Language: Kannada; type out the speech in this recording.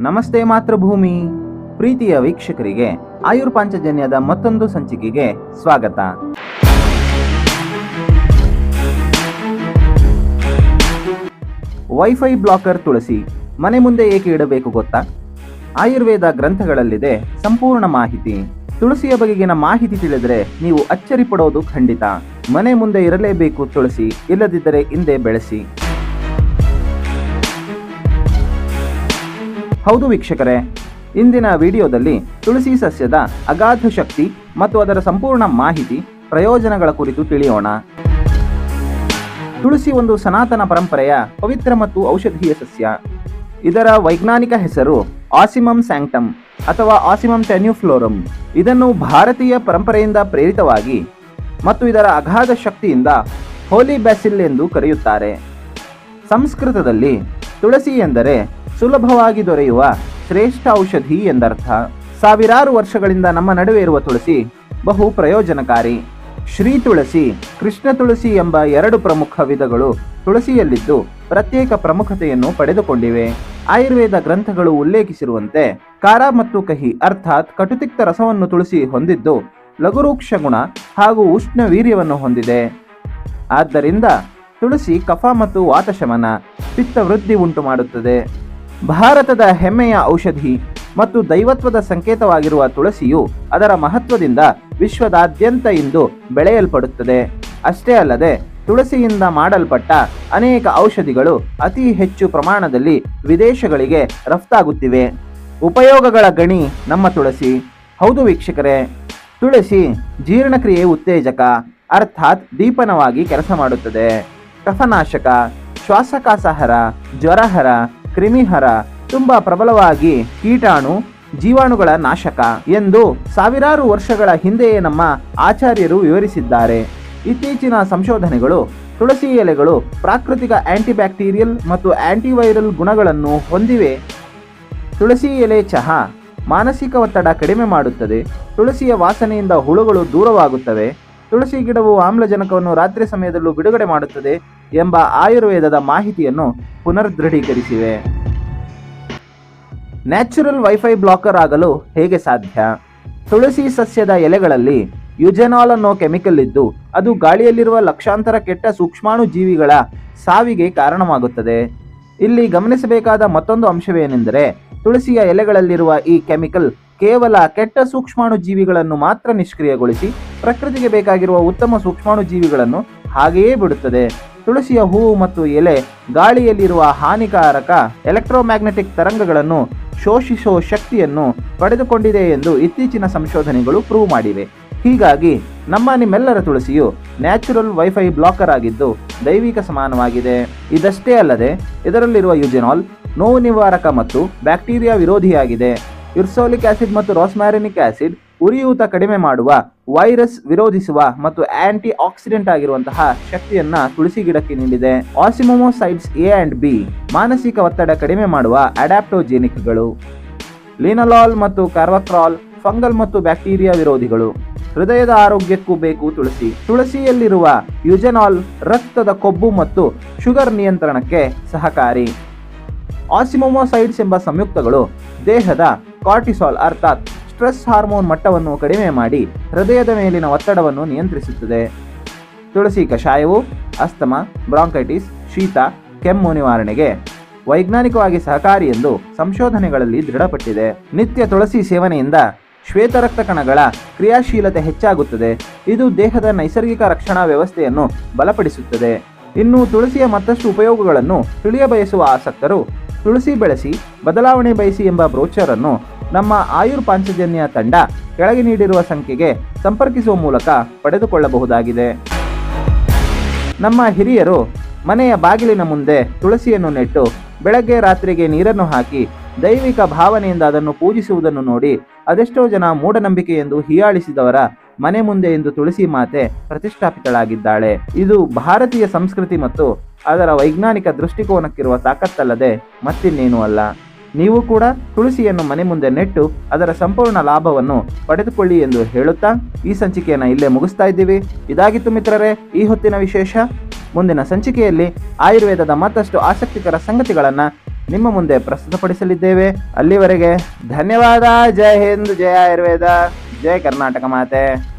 ನಮಸ್ತೆ ಮಾತೃಭೂಮಿ. ಪ್ರೀತಿಯ ವೀಕ್ಷಕರಿಗೆ, ಆಯುರ್ ಪಾಂಚಜನ್ಯದ ಮತ್ತೊಂದು ಸಂಚಿಕೆಗೆ ಸ್ವಾಗತ. ವೈಫೈ ಬ್ಲಾಕರ್ ತುಳಸಿ, ಮನೆ ಮುಂದೆ ಏಕೆ ಇಡಬೇಕು ಗೊತ್ತಾ? ಆಯುರ್ವೇದ ಗ್ರಂಥಗಳಲ್ಲಿದೆ ಸಂಪೂರ್ಣ ಮಾಹಿತಿ. ತುಳಸಿಯ ಬಗೆಗಿನ ಮಾಹಿತಿ ತಿಳಿದರೆ ನೀವು ಅಚ್ಚರಿ ಖಂಡಿತ. ಮನೆ ಮುಂದೆ ಇರಲೇಬೇಕು ತುಳಸಿ, ಇಲ್ಲದಿದ್ದರೆ ಹಿಂದೆ ಬೆಳೆಸಿ. ಹೌದು ವೀಕ್ಷಕರೇ, ಇಂದಿನ ವಿಡಿಯೋದಲ್ಲಿ ತುಳಸಿ ಸಸ್ಯದ ಅಗಾಧ ಶಕ್ತಿ ಮತ್ತು ಅದರ ಸಂಪೂರ್ಣ ಮಾಹಿತಿ ಪ್ರಯೋಜನಗಳ ಕುರಿತು ತಿಳಿಯೋಣ. ತುಳಸಿ ಒಂದು ಸನಾತನ ಪರಂಪರೆಯ ಪವಿತ್ರ ಮತ್ತು ಔಷಧೀಯ ಸಸ್ಯ. ಇದರ ವೈಜ್ಞಾನಿಕ ಹೆಸರು ಆಸಿಮಮ್ ಸ್ಯಾಂಕ್ಟಮ್ ಅಥವಾ ಆಸಿಮಮ್ ಟೆನ್ಯುಫ್ಲೋರಮ್. ಇದನ್ನು ಭಾರತೀಯ ಪರಂಪರೆಯಿಂದ ಪ್ರೇರಿತವಾಗಿ ಮತ್ತು ಇದರ ಅಗಾಧ ಶಕ್ತಿಯಿಂದ ಹೋಲಿ ಬ್ಯಾಸಿಲ್ ಎಂದು ಕರೆಯುತ್ತಾರೆ. ಸಂಸ್ಕೃತದಲ್ಲಿ ತುಳಸಿ ಎಂದರೆ ಸುಲಭವಾಗಿ ದೊರೆಯುವ ಶ್ರೇಷ್ಠ ಔಷಧಿ ಎಂದರ್ಥ. ಸಾವಿರಾರು ವರ್ಷಗಳಿಂದ ನಮ್ಮ ನಡುವೆ ಇರುವ ತುಳಸಿ ಬಹು ಪ್ರಯೋಜನಕಾರಿ. ಶ್ರೀ ತುಳಸಿ, ಕೃಷ್ಣ ತುಳಸಿ ಎಂಬ ಎರಡು ಪ್ರಮುಖ ವಿಧಗಳು ತುಳಸಿಯಲ್ಲಿದ್ದು ಪ್ರತ್ಯೇಕ ಪ್ರಮುಖತೆಯನ್ನು ಪಡೆದುಕೊಂಡಿವೆ. ಆಯುರ್ವೇದ ಗ್ರಂಥಗಳು ಉಲ್ಲೇಖಿಸಿರುವಂತೆ ಕಾರ ಮತ್ತು ಕಹಿ ಅರ್ಥಾತ್ ಕಟುತಿಕ್ತ ರಸವನ್ನು ತುಳಸಿ ಹೊಂದಿದ್ದು ಲಘುರೂಕ್ಷ ಗುಣ ಹಾಗೂ ಉಷ್ಣ ವೀರ್ಯವನ್ನು ಹೊಂದಿದೆ. ಆದ್ದರಿಂದ ತುಳಸಿ ಕಫ ಮತ್ತು ವಾತಶಮನ ಪಿತ್ತ ವೃದ್ಧಿ ಉಂಟು ಮಾಡುತ್ತದೆ ಭಾರತದ ಹೆಮ್ಮೆಯ ಔಷಧಿ ಮತ್ತು ದೈವತ್ವದ ಸಂಕೇತವಾಗಿರುವ ತುಳಸಿಯು ಅದರ ಮಹತ್ವದಿಂದ ವಿಶ್ವದಾದ್ಯಂತ ಇಂದು ಬೆಳೆಯಲ್ಪಡುತ್ತದೆ. ಅಷ್ಟೇ ಅಲ್ಲದೆ, ತುಳಸಿಯಿಂದ ಮಾಡಲ್ಪಟ್ಟ ಅನೇಕ ಔಷಧಿಗಳು ಅತಿ ಹೆಚ್ಚು ಪ್ರಮಾಣದಲ್ಲಿ ವಿದೇಶಗಳಿಗೆ ರಫ್ತಾಗುತ್ತಿವೆ. ಉಪಯೋಗಗಳ ಗಣಿ ನಮ್ಮ ತುಳಸಿ. ಹೌದು ವೀಕ್ಷಕರೇ, ತುಳಸಿ ಜೀರ್ಣಕ್ರಿಯೆ ಉತ್ತೇಜಕ, ಅರ್ಥಾತ್ ದೀಪನವಾಗಿ ಕೆಲಸ ಮಾಡುತ್ತದೆ. ಕಫನಾಶಕ ಶ್ವಾಸಕಾಸಹರ ಜ್ವರಹರ ಕ್ರಿಮಿಹರ ತುಂಬಾ ಪ್ರಬಲವಾಗಿ ಕೀಟಾಣು ಜೀವಾಣುಗಳ ನಾಶಕ ಎಂದು ಸಾವಿರಾರು ವರ್ಷಗಳ ಹಿಂದೆಯೇ ನಮ್ಮ ಆಚಾರ್ಯರು ವಿವರಿಸಿದ್ದಾರೆ. ಇತ್ತೀಚಿನ ಸಂಶೋಧನೆಗಳು, ತುಳಸಿ ಎಲೆಗಳು ಪ್ರಾಕೃತಿಕ ಆಂಟಿಬ್ಯಾಕ್ಟೀರಿಯಲ್ ಮತ್ತು ಆಂಟಿವೈರಲ್ ಗುಣಗಳನ್ನು ಹೊಂದಿವೆ. ತುಳಸಿ ಎಲೆ ಚಹಾ ಮಾನಸಿಕ ಒತ್ತಡ ಕಡಿಮೆ ಮಾಡುತ್ತದೆ. ತುಳಸಿಯ ವಾಸನೆಯಿಂದ ಹುಳುಗಳು ದೂರವಾಗುತ್ತವೆ. ತುಳಸಿ ಗಿಡವು ಆಮ್ಲಜನಕವನ್ನು ರಾತ್ರಿ ಸಮಯದಲ್ಲೂ ಬಿಡುಗಡೆ ಮಾಡುತ್ತದೆ ಎಂಬ ಆಯುರ್ವೇದದ ಮಾಹಿತಿಯನ್ನು ಪುನರ್ದೃಢೀಕರಿಸಿವೆ. ನ್ಯಾಚುರಲ್ ವೈಫೈ ಬ್ಲಾಕರ್ ಆಗಲು ಹೇಗೆ ಸಾಧ್ಯ? ತುಳಸಿ ಸಸ್ಯದ ಎಲೆಗಳಲ್ಲಿ ಯುಜೆನಾಲ್ ಅನ್ನೋ ಕೆಮಿಕಲ್ ಇದ್ದು, ಅದು ಗಾಳಿಯಲ್ಲಿರುವ ಲಕ್ಷಾಂತರ ಕೆಟ್ಟ ಸೂಕ್ಷ್ಮಾಣು ಜೀವಿಗಳ ಸಾವಿಗೆ ಕಾರಣವಾಗುತ್ತದೆ. ಇಲ್ಲಿ ಗಮನಿಸಬೇಕಾದ ಮತ್ತೊಂದು ಅಂಶವೇನೆಂದರೆ, ತುಳಸಿಯ ಎಲೆಗಳಲ್ಲಿರುವ ಈ ಕೆಮಿಕಲ್ ಕೇವಲ ಕೆಟ್ಟ ಸೂಕ್ಷ್ಮಾಣು ಜೀವಿಗಳನ್ನು ಮಾತ್ರ ನಿಷ್ಕ್ರಿಯಗೊಳಿಸಿ ಪ್ರಕೃತಿಗೆ ಬೇಕಾಗಿರುವ ಉತ್ತಮ ಸೂಕ್ಷ್ಮಾಣು ಜೀವಿಗಳನ್ನು ಹಾಗೆಯೇ ಬಿಡುತ್ತದೆ. ತುಳಸಿಯ ಹೂವು ಮತ್ತು ಎಲೆ, ಗಾಳಿಯಲ್ಲಿರುವ ಹಾನಿಕಾರಕ ಎಲೆಕ್ಟ್ರೋಮ್ಯಾಗ್ನೆಟಿಕ್ ತರಂಗಗಳನ್ನು ಶೋಷಿಸುವ ಶಕ್ತಿಯನ್ನು ಪಡೆದುಕೊಂಡಿದೆ ಎಂದು ಇತ್ತೀಚಿನ ಸಂಶೋಧನೆಗಳು ಪ್ರೂವ್ ಮಾಡಿವೆ. ಹೀಗಾಗಿ ನಮ್ಮ ನಿಮ್ಮೆಲ್ಲರ ತುಳಸಿಯು ನ್ಯಾಚುರಲ್ ವೈಫೈ ಬ್ಲಾಕರ್ ಆಗಿದ್ದು ದೈವಿಕ ಸಮಾನವಾಗಿದೆ. ಇದಷ್ಟೇ ಅಲ್ಲದೆ, ಇದರಲ್ಲಿರುವ ಯುಜೆನಾಲ್ ನೋವು ನಿವಾರಕ ಮತ್ತು ಬ್ಯಾಕ್ಟೀರಿಯಾ ವಿರೋಧಿಯಾಗಿದೆ. ಯುರ್ಸೋಲಿಕ್ ಆಸಿಡ್ ಮತ್ತು ರಾಸ್ಮ್ಯಾರಿನಿಕ್ ಆಸಿಡ್ ಉರಿಯೂತ ಕಡಿಮೆ ಮಾಡುವ, ವೈರಸ್ ವಿರೋಧಿಸುವ ಮತ್ತು ಆಂಟಿ ಆಕ್ಸಿಡೆಂಟ್ ಆಗಿರುವಂತಹ ಶಕ್ತಿಯನ್ನ ತುಳಸಿ ಗಿಡಕ್ಕೆ ನೀಡಿದೆ. ಆಸಿಮೋಮೋಸೈಡ್ಸ್ ಎ ಅಂಡ್ ಬಿ ಮಾನಸಿಕ ಒತ್ತಡ ಕಡಿಮೆ ಮಾಡುವ ಅಡ್ಯಾಪ್ಟೋಜೆನಿಕ್ಗಳು ಲಿನಲಾಲ್ ಮತ್ತು ಕಾರ್ವಕ್ರಾಲ್ ಫಂಗಲ್ ಮತ್ತು ಬ್ಯಾಕ್ಟೀರಿಯಾ ವಿರೋಧಿಗಳು. ಹೃದಯದ ಆರೋಗ್ಯಕ್ಕೂ ಬೇಕು ತುಳಸಿ. ತುಳಸಿಯಲ್ಲಿರುವ ಯುಜೆನಾಲ್ ರಕ್ತದ ಕೊಬ್ಬು ಮತ್ತು ಶುಗರ್ ನಿಯಂತ್ರಣಕ್ಕೆ ಸಹಕಾರಿ. ಆಸಿಮೋಮೋಸೈಡ್ಸ್ ಎಂಬ ಸಂಯುಕ್ತಗಳು ದೇಹದ ಕಾರ್ಟಿಸಾಲ್ ಅರ್ಥಾತ್ ಸ್ಟ್ರೆಸ್ ಹಾರ್ಮೋನ್ ಮಟ್ಟವನ್ನು ಕಡಿಮೆ ಮಾಡಿ ಹೃದಯದ ಮೇಲಿನ ಒತ್ತಡವನ್ನು ನಿಯಂತ್ರಿಸುತ್ತದೆ. ತುಳಸಿ ಕಷಾಯವು, ಅಸ್ತಮ, ಬ್ರಾಂಕೈಟಿಸ್, ಶೀತ, ಕೆಮ್ಮು ನಿವಾರಣೆಗೆ ವೈಜ್ಞಾನಿಕವಾಗಿ ಸಹಕಾರಿ ಎಂದು ಸಂಶೋಧನೆಗಳಲ್ಲಿ ದೃಢಪಟ್ಟಿದೆ. ನಿತ್ಯ ತುಳಸಿ ಸೇವನೆಯಿಂದ ಶ್ವೇತರಕ್ತ ಕಣಗಳ ಕ್ರಿಯಾಶೀಲತೆ ಹೆಚ್ಚಾಗುತ್ತದೆ. ಇದು ದೇಹದ ನೈಸರ್ಗಿಕ ರಕ್ಷಣಾ ವ್ಯವಸ್ಥೆಯನ್ನು ಬಲಪಡಿಸುತ್ತದೆ. ಇನ್ನು ತುಳಸಿಯ ಮತ್ತಷ್ಟು ಉಪಯೋಗಗಳನ್ನು ತಿಳಿಯಬಯಸುವ ಆಸಕ್ತರು ತುಳಸಿ ಬೆಳೆಸಿ, ಬದಲಾವಣೆ ಬಯಸಿ ಎಂಬ ಬ್ರೋಚರ್ ಅನ್ನು ನಮ್ಮ ಆಯುರ್ ಪಾಂಚಜನ್ಯ ತಂಡ ಕೆಳಗೆ ನೀಡಿರುವ ಸಂಖ್ಯೆಗೆ ಸಂಪರ್ಕಿಸುವ ಮೂಲಕ ಪಡೆದುಕೊಳ್ಳಬಹುದಾಗಿದೆ. ನಮ್ಮ ಹಿರಿಯರು ಮನೆಯ ಬಾಗಿಲಿನ ಮುಂದೆ ತುಳಸಿಯನ್ನು ನೆಟ್ಟು, ಬೆಳಗ್ಗೆ ರಾತ್ರಿಗೆ ನೀರನ್ನು ಹಾಕಿ, ದೈವಿಕ ಭಾವನೆಯಿಂದ ಅದನ್ನು ಪೂಜಿಸುವುದನ್ನು ನೋಡಿ ಅದೆಷ್ಟೋ ಜನ ಮೂಢನಂಬಿಕೆ ಎಂದು ಹೀಯಾಳಿಸಿದವರ ಮನೆ ಮುಂದೆ ಎಂದು ತುಳಸಿ ಮಾತೆ ಪ್ರತಿಷ್ಠಾಪಿತಳಾಗಿದ್ದಾಳೆ. ಇದು ಭಾರತೀಯ ಸಂಸ್ಕೃತಿ ಮತ್ತು ಅದರ ವೈಜ್ಞಾನಿಕ ದೃಷ್ಟಿಕೋನಕ್ಕಿರುವ ತಾಕತ್ತಲ್ಲದೆ ಮತ್ತಿನ್ನೇನೂ ಅಲ್ಲ. ನೀವು ಕೂಡ ತುಳಸಿಯನ್ನು ಮನೆ ಮುಂದೆ ನೆಟ್ಟು ಅದರ ಸಂಪೂರ್ಣ ಲಾಭವನ್ನು ಪಡೆದುಕೊಳ್ಳಿ ಎಂದು ಹೇಳುತ್ತಾ ಈ ಸಂಚಿಕೆಯನ್ನು ಇಲ್ಲೇ ಮುಗಿಸ್ತಾ ಇದ್ದೀವಿ. ಇದಾಗಿತ್ತು ಮಿತ್ರರೇ, ಈ ಹೊತ್ತಿನ ವಿಶೇಷ. ಮುಂದಿನ ಸಂಚಿಕೆಯಲ್ಲಿ ಆಯುರ್ವೇದದ ಮತ್ತಷ್ಟು ಆಸಕ್ತಿಕರ ಸಂಗತಿಗಳನ್ನು ನಿಮ್ಮ ಮುಂದೆ ಪ್ರಸ್ತುತಪಡಿಸಲಿದ್ದೇವೆ. ಅಲ್ಲಿವರೆಗೆ ಧನ್ಯವಾದ. ಜೈ ಹಿಂದ್ ಜಯ ಆಯುರ್ವೇದ. ಜಯ ಕರ್ನಾಟಕ ಮಾತೆ.